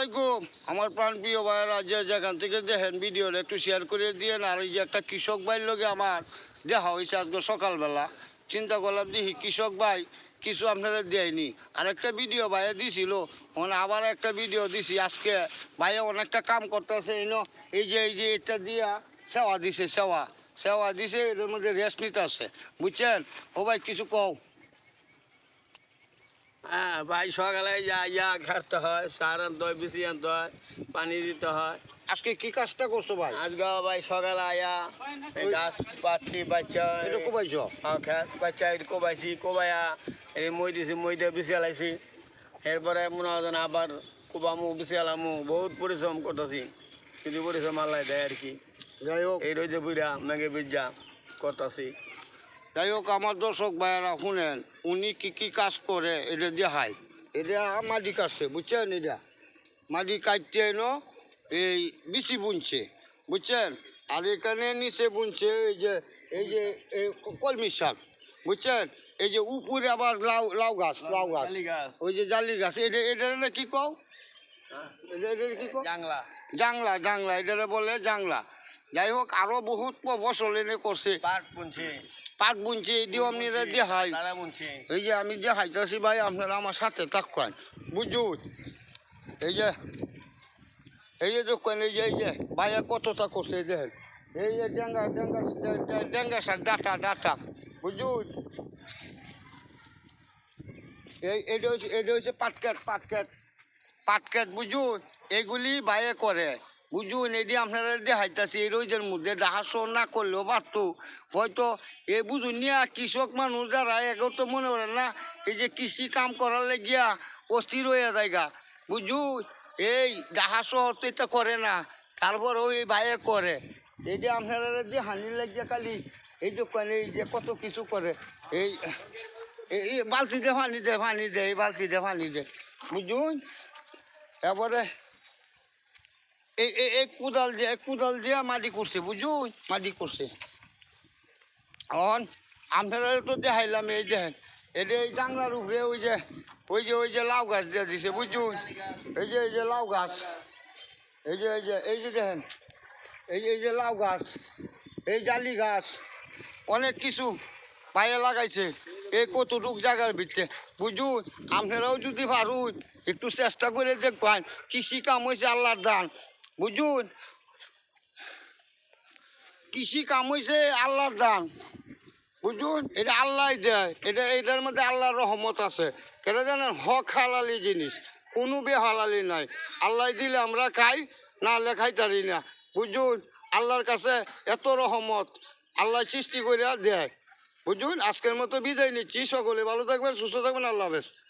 আলাইকুম। আমার প্রাণ প্রিয় ভাইয়েরা, যে যেখান থেকে দেখেন ভিডিওটা একটু শেয়ার করে দিয়েন, আর এই যে একটা কৃষক ভাইয়ের লোকে আমার দেখা হয়েছে আজকে সকালবেলা। চিন্তা করলাম, দেখি কৃষক ভাই, কিছু আপনারা দেয়নি। আর একটা ভিডিও ভাইয়া দিছিল, ওখানে আবার একটা ভিডিও দিছি। আজকে ভাইয়া অনেকটা কাম করতেছে এনো এই যে এই যে, এটা দিয়া সেওয়া দিছে, সেওয়া। সেওয়া দিছে, এর মধ্যে রেস্ট নিতে আছে বুঝছেন? ও ভাই, কিছু কও। হ্যাঁ ভাই সকালে যা ইয়া ঘাটতে হয় সার আনতে হয় বিসি আনতে হয় পানি দিতে হয়। আজকে কি কাজটা করছ ভাই? আজকে ভাই সকালে আয়া এই গাছ পাচ্ছি বাচ্চা এটা কোবাইছ? খেত বাচ্চা এটা কোবাইছি কোবাইয়া এই মই দিছি মই দিয়ে বিসি আলাইছি। এরপরে মনে হয় আবার কোবামু বিসি আলামু বহুত পরিশ্রম করতেছি। কিছু পরিশ্রম আল্লাহ দেয় আর কি। যাই হোক। এই রোজে বুড়া মেঘে বিজা করতেছি। যাই হোক আমার দর্শক ভাইয়েরা শুনেন উনি কি কি কাজ করে এটা দেখায় এটা মাটি কাটছে বুঝছেন এটা? মাটি কাটতে এনো এই বিচি বুনছে বুঝছেন? আর এখানে নিচে বুনছে এই যে এই যে এই কলমি শাক বুঝছেন? এই যে উপরে আবার লাউ লাউ গাছ লাউ গাছ। ওই যে জালি গাছ এটা এটা এটা কি কও? এটা এটা কি কও? জাংলা। জাংলা জাংলা এটা বলে জাংলা। যাই হোক আরও বহুত ফসল এনে করছে। পাট বুনছি। পাট বুনছে এদিও আপনি দেখাই। এই যে আমি যে হাইতাছি ভাই আপনারা আমার সাথে থাকুন বুঝুন এই যে এই যে দেখুন এই যে এই যে ভাইয়া কতটা করছে এই দেখেন। এই যে ডেঙ্গা ডেঙ্গা ডেঙ্গা শাক ডাটা ডাটা বুঝুন এই এটা হচ্ছে এটা হচ্ছে পাটকেট পাটকেট পাটকেট বুঝুন এগুলি বাইরে করে। বুঝুন এটি আপনারা দেখাইতেছি, এই রোজের মধ্যে ডাহাসো না করলেও পারতো। হয়তো এ বুঝুন নিয়া কৃষক মানুষ যারা এগো তো মনে করে না, এই যে কৃষি কাম করার লেগিয়া অস্থির হয়ে জায়গা। বুঝুন এই ডাহাসো হয়তো এটা করে না তারপর ওই বাইরে করে। এই যে আপনারা দিয়ে হানি লাগিয়া খালি, এই যে এই যে কত কিছু করে। এই এই বালতিতে পানি দে পানি দে, এই বালতিতে পানি দে। বুঝুন? এবারে এই কুদাল দিয়ে কুদাল দিয়ে মাটি করছে বুঝুন মাটি করছে। এখন আপনারা তো দেখাইলাম, এই দেখেন এটা এই জাংলার উপরে ওই যে ওই যে ওই যে লাউ গাছ দিয়ে দিছে বুঝুন এই যে এই যে লাউ গাছ, এই যে এই যে এই যে দেখেন, এই এই যে লাউ গাছ, এই জালি গাছ, অনেক কিছু পায়ে লাগাইছে, এই কতটুক জায়গার ভিতরে বুঝুন আপনারাও যদি পারুন, একটু চেষ্টা করে দেখবেন, কৃষি কাম হয়েছে আল্লাহর দান। বুঝুন? কৃষি কাম হয়েছে আল্লাহর দান। বুঝুন? এটা আল্লাহ দেয়। এটা, এটার মধ্যে আল্লাহর রহমত আছে। কেটা জানেন? হক হালালি জিনিস। কোনো বে হালালি নাই। আল্লাহ দিলে আমরা খাই, না হলে খাইতারি না। বুঝুন? আল্লাহর কাছে এত রহমত। আল্লাহ সৃষ্টি করে দেয়। বুঝুন? আজকের মতো বিদায় নিচ্ছি। সকলে ভালো থাকবেন, সুস্থ থাকবেন। আল্লাহ হাফেজ।